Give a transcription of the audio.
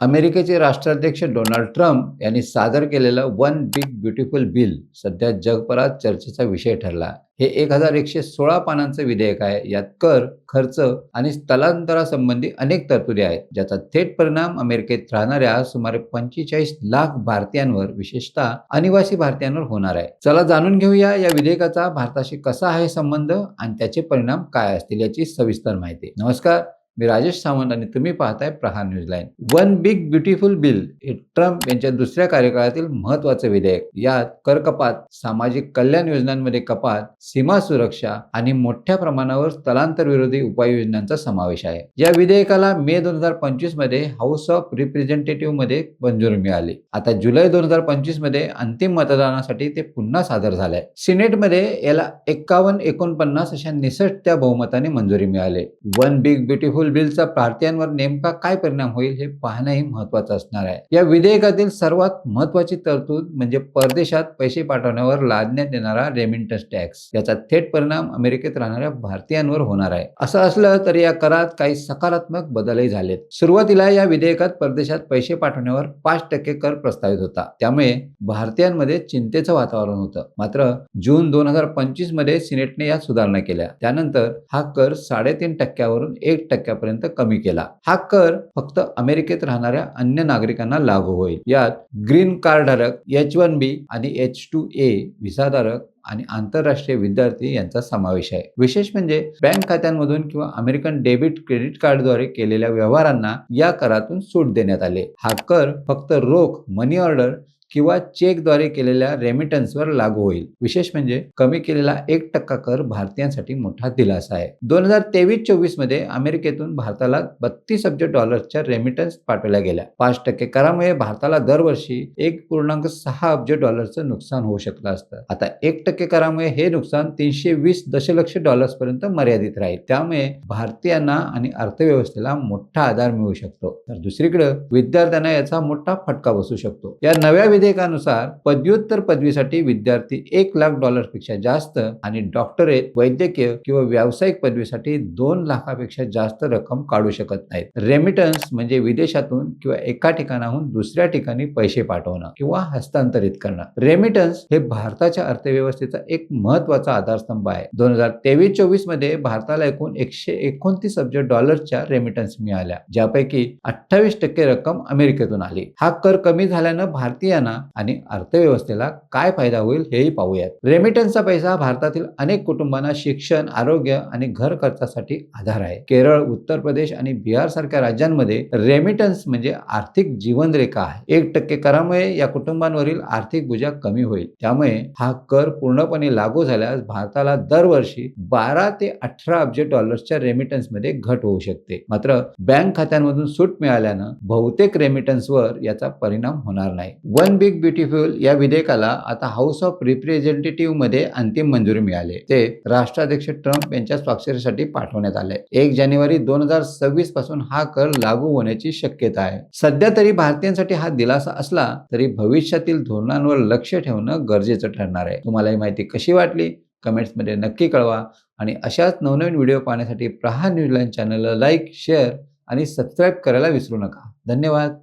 अमेरिकेचे राष्ट्राध्यक्ष Donald Trump यांनी सादर केलेलं वन बिग ब्युटिफुल बिल सध्या जगभरात चर्चेचा विषय ठरला. हे एक हजार एकशे सोळा पानांचं विधेयक आहे. यात कर खर्च आणि स्थलांतरासंबंधी अनेक तरतुदी आहेत ज्याचा थेट परिणाम अमेरिकेत राहणाऱ्या सुमारे पंचेचाळीस लाख भारतीयांवर विशेषतः अनिवासी भारतीयांवर होणार आहे. चला जाणून घेऊया या विधेयकाचा भारताशी कसा आहे संबंध आणि त्याचे परिणाम काय असतील याची सविस्तर माहिती. नमस्कार. मी राजेश सावंत आणि तुम्ही पाहताय Prahar news line. One big beautiful bill हे ट्रम्प यांच्या दुसऱ्या कार्यकाळातील महत्त्वाचे विधेयक. यात कर कपात सामाजिक कल्याण योजनांमध्ये कपात सीमा सुरक्षा आणि मोठ्या प्रमाणावर स्थलांतर विरोधी उपाययोजनांचा समावेश आहे. या विधेयकाला मे दोन हजार पंचवीसमध्ये हाऊस ऑफ रिप्रेझेंटेटिव्हमध्ये मंजुरी मिळाली. आता जुलै दोन हजार पंचवीसमध्ये अंतिम मतदानासाठी ते पुन्हा सादर झालंय. सिनेटमध्ये याला एक्कावन्न एकोणपन्नास अशा निसटत्या बहुमताने मंजुरी मिळाली. वन बिग ब्युटिफुल बिलचा भारतीयांवर नेमका काय परिणाम होईल हे पाहणंही महत्वाचं असणार आहे. या विधेयकातील सर्वात महत्वाची तरतूद म्हणजे परदेशात पैसे पाठवण्यावर लादण्यात येणारा रेमिंटन्स टॅक्स याचा थेट परिणाम अमेरिकेत राहणाऱ्या भारतीयांवर होणार आहे. असं असलं तरी या करात काही सकारात्मक बदलही झालेत. सुरुवातीला या विधेयकात परदेशात पैसे पाठवण्यावर पाच टक्के कर प्रस्तावित होता. त्यामुळे भारतीयांमध्ये चिंतेचं वातावरण होतं. मात्र जून दोन हजार पंचवीसमध्ये सिनेटने या सुधारणा केल्या. त्यानंतर हा कर साडेतीन टक्क्यावरून एक टक्के टक्क्यापर्यंत कमी केला. हा कर फक्त अमेरिकेत राहणाऱ्या अन्य नागरिकांना लागू होईल. यात ग्रीन कार्ड धारक एच वन बी आणि एच टू ए व्हिसाधारक आणि आंतरराष्ट्रीय विद्यार्थी यांचा समावेश आहे. विशेष म्हणजे बँक खात्यांमधून किंवा अमेरिकन डेबिट क्रेडिट कार्डद्वारे केलेल्या व्यवहारांना या करातून सूट देण्यात आले. हा कर फक्त रोख मनी ऑर्डर किंवा चेकद्वारे केलेल्या रेमिटन्सवर लागू होईल. विशेष म्हणजे कमी केलेला एक टक्का कर भारतीयांसाठी मोठा दिलासा आहे. दोन हजार तेवीस चोवीसमध्ये अमेरिकेतून भारताला बत्तीस अब्ज डॉलर्सच्या रेमिटन्स पाठवल्या गेल्या. पाच टक्के करामुळे भारताला दरवर्षी एक पूर्णांक सहा अब्ज डॉलरचं नुकसान होऊ शकलं असतं. आता एक टक्के करामुळे हे नुकसान तीनशे वीस दशलक्ष डॉलर्स पर्यंत मर्यादित राहील. त्यामुळे भारतीयांना आणि अर्थव्यवस्थेला मोठा आधार मिळू शकतो. तर दुसरीकडे विद्यार्थ्यांना याचा मोठा फटका बसू शकतो. या नव्या विधेयकानुसार पदव्युत्तर पदवीसाठी विद्यार्थी एक लाख डॉलरपेक्षा जास्त आणि डॉक्टरेट वैद्यकीय किंवा व्यावसायिक पदवीसाठी दोन लाखापेक्षा जास्त रक्कम काढू शकत नाहीत. रेमिटन्स म्हणजे विदेशातून किंवा एका ठिकाणाहून दुसऱ्या ठिकाणी पैसे पाठवणं किंवा हस्तांतरित करणं. रेमिटन्स हे भारताच्या अर्थव्यवस्थेचा एक महत्त्वाचा आधारस्तंभ आहे. दोन हजार तेवीस चोवीसमध्ये भारताला एकूण एकशे एकोणतीस अब्ज डॉलरच्या रेमिटन्स मिळाल्या ज्यापैकी अठ्ठावीस टक्के रक्कम अमेरिकेतून आली. हा कर कमी झाल्यानं भारतीयांना आणि अर्थव्यवस्थेला काय फायदा होईल हेही पाहूयात. रेमिटन्सचा पैसा भारतातील अनेक कुटुंबांना शिक्षण आरोग्य आणि घर खर्चासाठी आधार आहे. केरळ उत्तर प्रदेश आणि बिहार सारख्या राज्यांमध्ये रेमिटन्स म्हणजे आर्थिक जीवनरेखा आहे. एक टक्के करामुळे या कुटुंबांवरील आर्थिक बोजा कमी होईल. त्यामुळे हा कर पूर्णपणे लागू झाल्यास भारताला दरवर्षी बारा ते अठरा अब्ज डॉलर्सच्या रेमिटन्समध्ये घट होऊ शकते. मात्र बँक खात्यांमधून सूट मिळाल्यानं बहुतेक रेमिटन्सवर याचा परिणाम होणार नाही. वन बिग ब्युटिफुल या विधेयकाला आता हाऊस ऑफ रिप्रेझेंटेटिव्हमध्ये अंतिम मंजुरी मिळाली ते राष्ट्राध्यक्ष ट्रम्प यांच्या स्वाक्षरीसाठी पाठवण्यात आले एक जानेवारी दोन हजार सव्वीसपासून हा कर लागू होण्याची शक्यता आहे. सध्या तरी भारतीयांसाठी हा दिलासा असला तरी भविष्यातील धोरणांवर लक्ष ठेवणं गरजेचं ठरणार आहे. तुम्हाला ही माहिती कशी वाटली? कमेंट्समध्ये नक्की कळवा. आणि अशाच नवनवीन व्हिडिओ पाहण्यासाठी प्रहार न्यूज चॅनलला लाईक शेअर आणि सबस्क्राईब करायला विसरू नका. धन्यवाद.